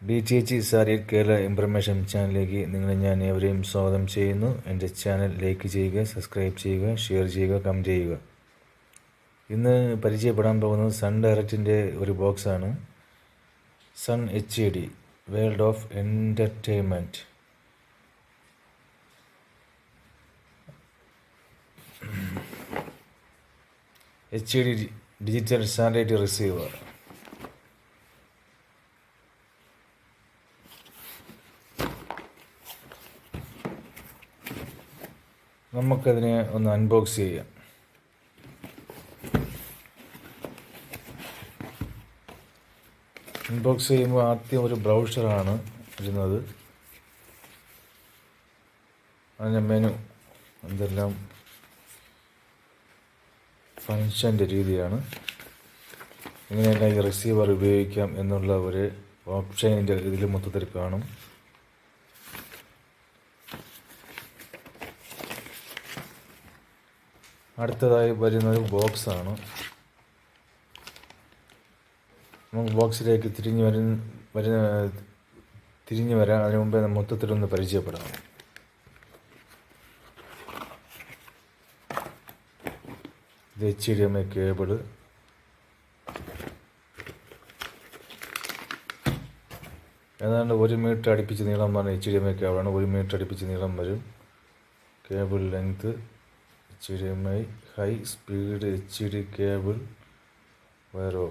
D T H സാരി Kerala information ചാനലിലേക്ക് നിങ്ങളെ ഞാൻ ഏവരെയും സ്വാഗതം ചെയ്യുന്നു. എന്റെ ചാനൽ ലൈക്ക് ചെയ്യുക സബ്സ്ക്രൈബ് ചെയ്യുക ഷെയർ ചെയ്യുക കമന്റ് ചെയ്യുക. ഇന്ന് പരിചയപ്പെടാൻ പോകുന്നത് സൺ ഡയറക്റ്റിന്റെ ഒരു ബോക്സാണ് Sun H A D world of entertainment H D digital satellite receiver നമുക്കതിനെ ഒന്ന് അൺബോക്സ് ചെയ്യാം. അൺബോക്സ് ചെയ്യുമ്പോൾ ആദ്യം ഒരു ബ്രൗഷറാണ് വരുന്നത് അതിന്റെ മെനു എന്തെല്ലാം ഫങ്ഷന്റെ രീതിയാണ്. ഇങ്ങനെയെല്ലാം ഈ റിസീവർ ഉപയോഗിക്കാം എന്നുള്ള ഒരു ഓപ്ഷൻ ഇതിൽ മൊത്തത്തിൽ കാണും. അടുത്തതായി വരുന്നൊരു ബോക്സാണ്. നമുക്ക് ബോക്സിലേക്ക് തിരിഞ്ഞ് വരുന്ന വരുന്ന തിരിഞ്ഞ് വരാൻ അതിനു മുമ്പേ മൊത്തത്തിലൊന്ന് പരിചയപ്പെടാം. ഇത് H D M I cable. ഏതാണ്ട് ഒരു മീറ്റർ അടുപ്പിച്ച് നീളം പറഞ്ഞ എച്ച് ഡി എം ഐ കേബിളാണ്. ഒരു മീറ്റർ അടുപ്പിച്ച് നീളം വരും. Cable length H D M I high speed H D cable വരോ.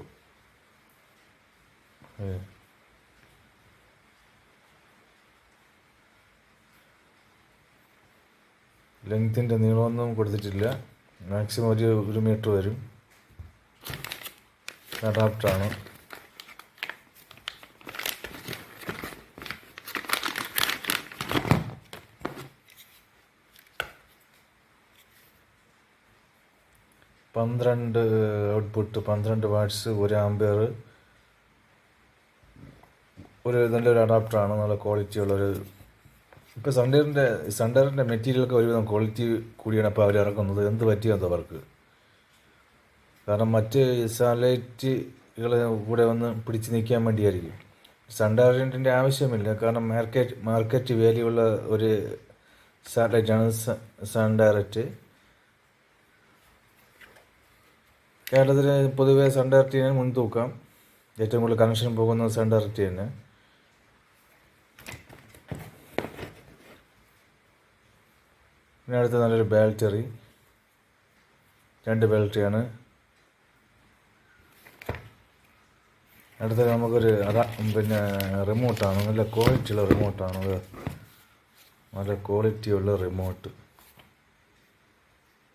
ലെങ്ത്തിന്റെ നീളമൊന്നും കൊടുത്തിട്ടില്ല. മാക്സിമം ഒരു ഒരു മീറ്റർ വരും. അഡാപ്റ്ററാണ് പന്ത്രണ്ട് ഔട്ട്പുട്ട് പന്ത്രണ്ട് വാട്ട്സ് ഒരു ആംബിയർ ഒരു നല്ലൊരു അഡാപ്റ്ററാണ് നല്ല ക്വാളിറ്റി ഉള്ളൊരു ഇപ്പോൾ സൺഡറിന്റെ സൺഡറിന്റെ മെറ്റീരിയലൊക്കെ ഒരുവിധം ക്വാളിറ്റി കൂടിയാണ് ഇപ്പോൾ അവർ ഇറക്കുന്നത്. എന്ത് പറ്റിയത് അവർക്ക്. കാരണം മറ്റ് സാറ്റലൈറ്റുകൾ കൂടെ ഒന്ന് പിടിച്ച് നിൽക്കാൻ വേണ്ടിയായിരിക്കും. സൺഡറിന്റെ ആവശ്യമില്ല. കാരണം മാർക്കറ്റ് മാർക്കറ്റ് വാല്യൂ ഉള്ള ഒരു സാറ്റലൈറ്റാണ് സൺ ഡയറക്റ്റ് കേരളത്തിൽ പൊതുവെ സൺ ഡയറക്റ്റ് മുൻതൂക്കം. ഏറ്റവും കൂടുതൽ കണക്ഷൻ പോകുന്നത് സൺ ടി തന്നെ പിന്നെ അടുത്ത നല്ലൊരു ബാറ്ററി രണ്ട് ബാറ്ററിയാണ് അടുത്ത നമുക്കൊരു അതാ പിന്നെ റിമോട്ടാണ് നല്ല ക്വാളിറ്റിയുള്ള റിമോട്ടാണ് നല്ല ക്വാളിറ്റിയുള്ള റിമോട്ട്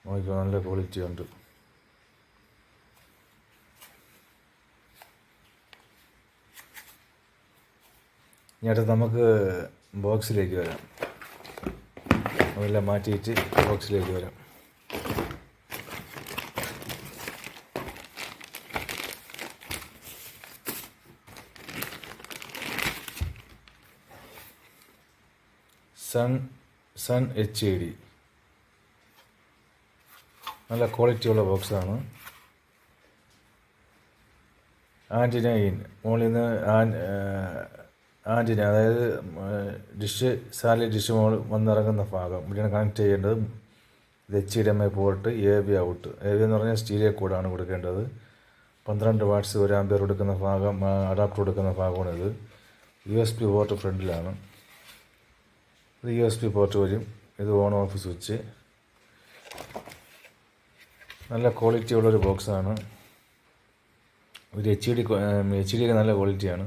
നോക്കിക്കോ നല്ല ക്വാളിറ്റി ഉണ്ട്. ഇനി അടുത്ത് നമുക്ക് ബോക്സിലേക്ക് വരാം. അതെല്ലാം മാറ്റിയിട്ട് ബോക്സിലേക്ക് വരാം. Sun Sun H A D നല്ല ക്വാളിറ്റിയുള്ള ബോക്സാണ്. ആന്റിനൈൻ മുകളിൽ നിന്ന് ആൻ ആന്റിന അതായത് ഡിഷ് സാലി ഡിഷ് മോൾ വന്നിറങ്ങുന്ന ഭാഗം. ഇവിടെയാണ് കണക്ട് ചെയ്യേണ്ടത്. ഇത് H D M I port A B out A B എന്ന് പറഞ്ഞാൽ സ്റ്റീരിയോ കോഡാണ് കൊടുക്കേണ്ടത്. പന്ത്രണ്ട് വാട്ട്സ് ഒരു ആംബിയർ കൊടുക്കുന്ന ഭാഗം അഡാപ്റ്റർ കൊടുക്കുന്ന ഇത് യു എസ് പി പോർട്ട് ഫ്രണ്ടിലാണ്. ഇത് യു എസ് പി പോർട്ട് വരും. ഇത് ഓൺ ഓഫ് സ്വിച്ച് നല്ല ക്വാളിറ്റി ഉള്ളൊരു ബോക്സാണ് ഒരു എച്ച് ഡി എച്ച് ഡി ഒക്കെ നല്ല ക്വാളിറ്റിയാണ്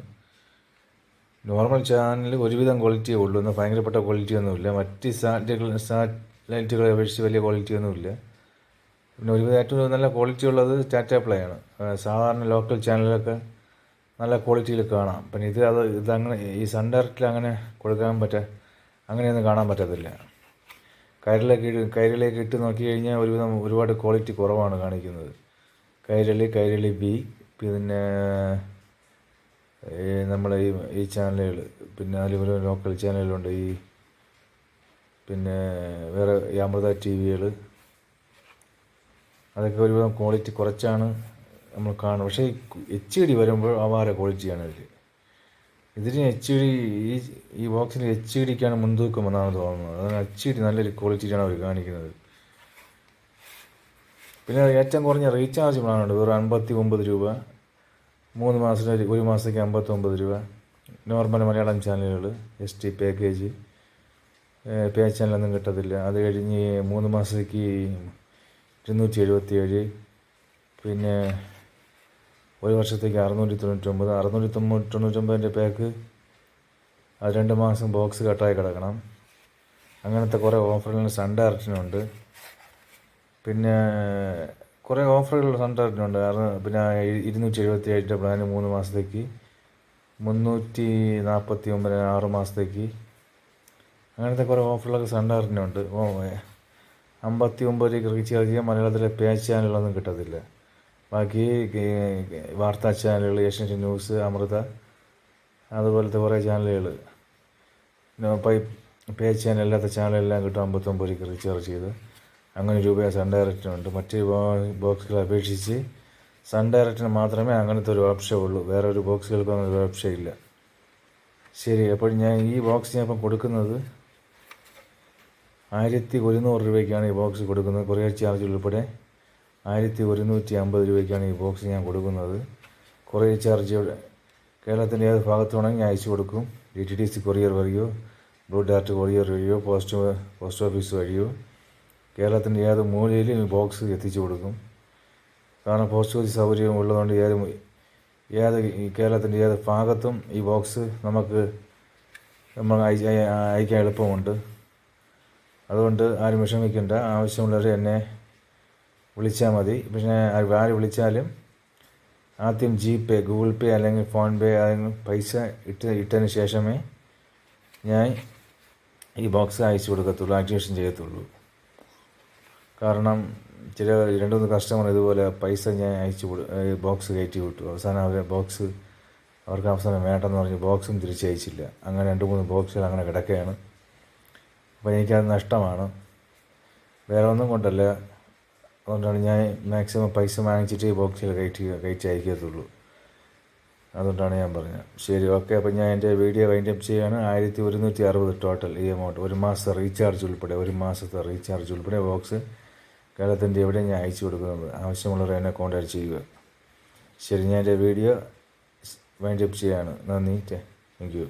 നോർമൽ ചാനൽ ഒരുവിധം ക്വാളിറ്റിയേ ഉള്ളൂ. എന്നാൽ ഭയങ്കരപ്പെട്ട ക്വാളിറ്റി ഒന്നുമില്ല. മറ്റ് സാറ്റലൈറ്റുകൾ സാറ്റലൈറ്റുകളെ അപേക്ഷിച്ച് വലിയ ക്വാളിറ്റി ഒന്നുമില്ല. പിന്നെ ഒരുവിധം ഏറ്റവും നല്ല ക്വാളിറ്റി ഉള്ളത് ടാറ്റ പ്ലേ ആണ്. സാധാരണ ലോക്കൽ ചാനലൊക്കെ നല്ല ക്വാളിറ്റിയിൽ കാണാം. പിന്നെ ഇത് അത് ഇതങ്ങനെ ഈ സൺ ഡയറക്റ്റിൽ അങ്ങനെ കൊടുക്കാൻ പറ്റ അങ്ങനെയൊന്നും കാണാൻ പറ്റത്തില്ല. കയറിലേക്ക് കയറിലേക്ക് ഇട്ട് നോക്കി കഴിഞ്ഞാൽ ഒരുവിധം ഒരുപാട് ക്വാളിറ്റി കുറവാണ് കാണിക്കുന്നത്. കൈരളി കൈരളി ബി പിന്നെ നമ്മളെ ഈ ഈ ചാനലുകൾ പിന്നെ അതുപോലെ ലോക്കൽ ചാനലുകളുണ്ട്. ഈ പിന്നെ വേറെ ഈ അമൃത ടി വികൾ അതൊക്കെ ഒരുവിധം ക്വാളിറ്റി കുറച്ചാണ് നമ്മൾ കാണുന്നത്. പക്ഷേ എച്ച് ഡി വരുമ്പോൾ അപാര ക്വാളിറ്റിയാണ് അതിൽ ഇതിന് എച്ച് ഡി ഈ ഈ ബോക്സിന് എച്ച് ഡിക്കാണ് മുൻതൂക്കം എന്നാണ് തോന്നുന്നത്. അതാണ് എച്ച് ഡി നല്ലൊരു ക്വാളിറ്റിയാണ് അവർ കാണിക്കുന്നത്. പിന്നെ ഏറ്റവും കുറഞ്ഞ റീചാർജ് പ്ലാനുണ്ട് വെറും അൻപത്തി ഒമ്പത് രൂപ. മൂന്ന് മാസത്തിന് ഒരു മാസത്തേക്ക് അമ്പത്തൊമ്പത് രൂപ. നോർമൽ മലയാളം ചാനലുകൾ എസ് ടി പാക്കേജ് പേ ചാനലൊന്നും കിട്ടത്തില്ല. അത് കഴിഞ്ഞ് മൂന്ന് മാസത്തേക്ക് ഇരുന്നൂറ്റി എഴുപത്തിയേഴ് പിന്നെ ഒരു വർഷത്തേക്ക് അറുന്നൂറ്റി തൊണ്ണൂറ്റൊമ്പത് അറുന്നൂറ്റി തൊണ്ണൂറ്റി തൊണ്ണൂറ്റൊമ്പതിന്റെ പാക്ക് അത് രണ്ട് മാസം ബോക്സ് കട്ടായി കിടക്കണം. അങ്ങനത്തെ കുറേ ഓഫറുകൾ സൺ ഡയറക്റ്റിനുണ്ട് പിന്നെ കുറേ ഓഫറുകൾ തന്നിട്ടുണ്ട്. കാരണം പിന്നെ ഇരുന്നൂറ്റി എഴുപത്തി ഏഴിന്റെ പ്ലാന് മൂന്ന് മാസത്തേക്ക് മുന്നൂറ്റി നാൽപ്പത്തി ഒമ്പത് ആറ് മാസത്തേക്ക്. അങ്ങനത്തെ കുറേ ഓഫറുകളൊക്കെ സൺ ഓ അമ്പത്തി ഒമ്പത് രൂപ റീചാർജ് ചെയ്യാൻ മലയാളത്തിലെ പേജ് ചാനലൊന്നും കിട്ടത്തില്ല. ബാക്കി വാർത്താ ചാനലുകൾ ഏഷ്യൻ ന്യൂസ് അമൃത അതുപോലത്തെ കുറേ ചാനലുകൾ. പൈ പേജ് ചാനൽ അല്ലാത്ത ചാനലെല്ലാം കിട്ടും അമ്പത്തൊമ്പത് രൂപയ്ക്ക് റീചാർജ് ചെയ്ത്. അങ്ങനെ രൂപ സൺ ഡയറക്റ്റിനുണ്ട് മറ്റ് ബോക്സുകളെ അപേക്ഷിച്ച് സൺ ഡയറക്റ്റിന് മാത്രമേ അങ്ങനത്തെ ഒരു ഓപ്ഷൻ ഉള്ളൂ. വേറെ ഒരു ബോക്സുകൾക്കും അങ്ങനെ ഒരു ഓപ്ഷൻ ഇല്ല. ശരി അപ്പോൾ ഞാൻ ഈ ബോക്സ് ഞാൻ ഇപ്പം കൊടുക്കുന്നത് ആയിരത്തി ഒരുന്നൂറ് രൂപയ്ക്കാണ് ഈ ബോക്സ് കൊടുക്കുന്നത്. കൊറിയർ ചാർജ് ഉൾപ്പെടെ ആയിരത്തി ഒരുന്നൂറ്റി അമ്പത് രൂപയ്ക്കാണ് ഈ ബോക്സ് ഞാൻ കൊടുക്കുന്നത്. കൊറിയർ ചാർജ് കേരളത്തിന്റെ ഏത് ഭാഗത്തുവാണെങ്കിൽ ഞാൻ അയച്ചു കൊടുക്കും. D T D C courier വഴിയോ ബ്ലൂ ഡാർട്ട് കൊറിയർ വഴിയോ പോസ്റ്റ് പോസ്റ്റ് ഓഫീസ് വഴിയോ കേരളത്തിന്റെ ഏത് മൂലയിലും ഈ ബോക്സ് എത്തിച്ചു കൊടുക്കും. കാരണം പോസ്റ്റ് ഓഫീസ് സൗകര്യം ഉള്ളതുകൊണ്ട് ഏത് ഏത് കേരളത്തിന്റെ ഏത് ഭാഗത്തും ഈ ബോക്സ് നമുക്ക് നമ്മൾ അയക്കാൻ എളുപ്പമുണ്ട്. അതുകൊണ്ട് ആരും വിഷമിക്കേണ്ട. ആവശ്യമുള്ളവർ എന്നെ വിളിച്ചാൽ മതി. പിന്നെ ആര് വിളിച്ചാലും ആദ്യം ജി പേ ഗൂഗിൾ പേ അല്ലെങ്കിൽ ഫോൺ പേ അല്ലെങ്കിൽ പൈസ ഇട്ട് ഇട്ടതിന് ശേഷമേ ഞാൻ ഈ ബോക്സ് അയച്ചു കൊടുക്കത്തുള്ളൂ ആക്ടിവേഷൻ ചെയ്യത്തുള്ളൂ. കാരണം ചില രണ്ട് മൂന്ന് കസ്റ്റമർ ഇതുപോലെ പൈസ ഞാൻ അയച്ചു ബോക്സ് കയറ്റി വിട്ടു. അവസാനം അവർ ബോക്സ് അവർക്ക് അവസാനം വേണ്ടെന്ന് പറഞ്ഞ് ബോക്സും തിരിച്ചയച്ചില്ല അങ്ങനെ രണ്ട് മൂന്ന് ബോക്സുകൾ അങ്ങനെ കിടക്കുകയാണ്. അപ്പോൾ എനിക്കത് നഷ്ടമാണ്. വേറെ ഒന്നും കൊണ്ടല്ല. അതുകൊണ്ടാണ് ഞാൻ മാക്സിമം പൈസ വാങ്ങിച്ചിട്ട് ഈ ബോക്സിൽ കയറ്റി കയറ്റി അയക്കത്തുള്ളൂ. അതുകൊണ്ടാണ് ഞാൻ പറഞ്ഞത്. ശരി ഓക്കെ അപ്പോൾ ഞാൻ എന്റെ വീഡിയോ വൈൻഡ് അപ്പ് ചെയ്യുകയാണ്. ആയിരത്തി ഒരുന്നൂറ്റി അറുപത് ടോട്ടൽ ഈ എമൗണ്ട് ഒരു മാസത്തെ റീചാർജ് ഉൾപ്പെടെ ഒരു മാസത്തെ റീചാർജ് ഉൾപ്പെടെ ബോക്സ് കേരളത്തിന്റെ എവിടെ ഞാൻ അയച്ചു കൊടുക്കുന്നത് ആവശ്യമുള്ളവർ എന്നെ കോൺടാക്ട് ചെയ്യുക. ശരി ഞാൻ എന്റെ വീഡിയോ വൈൻഡപ്പ് ചെയ്യാണ്. നന്ദി താങ്ക് യു